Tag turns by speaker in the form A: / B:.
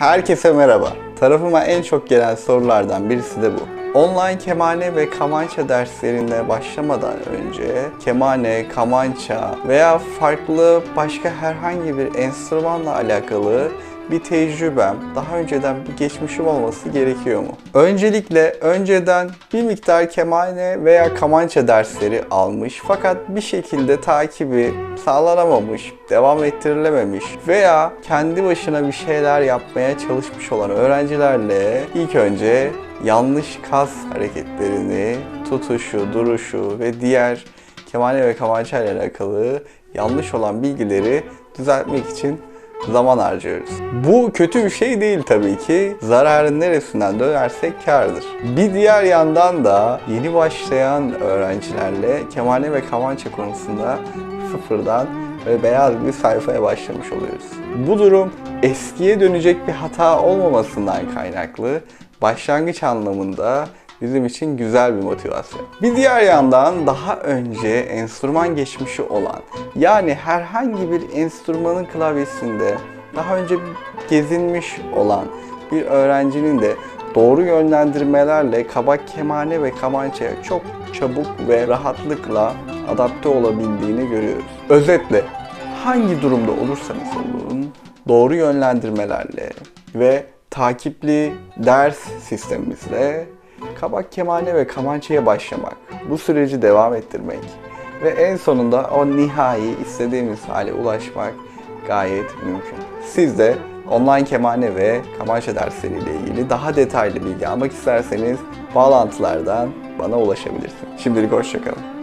A: Herkese merhaba. Tarafıma en çok gelen sorulardan birisi de bu. Online kemane ve kamança derslerine başlamadan önce kemane, kamança veya farklı başka herhangi bir enstrümanla alakalı bir tecrübem, daha önceden bir geçmişim olması gerekiyor mu? Öncelikle önceden bir miktar kemane veya kamança dersleri almış fakat bir şekilde takibi sağlanamamış, devam ettirilememiş veya kendi başına bir şeyler yapmaya çalışmış olan öğrencilerle ilk önce yanlış kas hareketlerini, tutuşu, duruşu ve diğer kemane ve kamança ile alakalı yanlış olan bilgileri düzeltmek için zaman harcıyoruz. Bu kötü bir şey değil tabii ki. Zararın neresinden dönersek kardır. Bir diğer yandan da yeni başlayan öğrencilerle kemane ve kamança konusunda sıfırdan ve beyaz bir sayfaya başlamış oluyoruz. Bu durum eskiye dönecek bir hata olmamasından kaynaklı başlangıç anlamında bizim için güzel bir motivasyon. Bir diğer yandan daha önce enstrüman geçmişi olan yani herhangi bir enstrümanın klavyesinde daha önce gezinmiş olan bir öğrencinin de doğru yönlendirmelerle kabak kemane ve kamançaya çok çabuk ve rahatlıkla adapte olabildiğini görüyoruz. Özetle hangi durumda olursanız olun doğru yönlendirmelerle ve takipli ders sistemimizle kabak kemane ve kamançaya başlamak, bu süreci devam ettirmek ve en sonunda o nihai istediğimiz hale ulaşmak gayet mümkün. Siz de online kemane ve kamança dersleriyle ilgili daha detaylı bilgi almak isterseniz bağlantılardan bana ulaşabilirsiniz. Şimdilik hoşçakalın.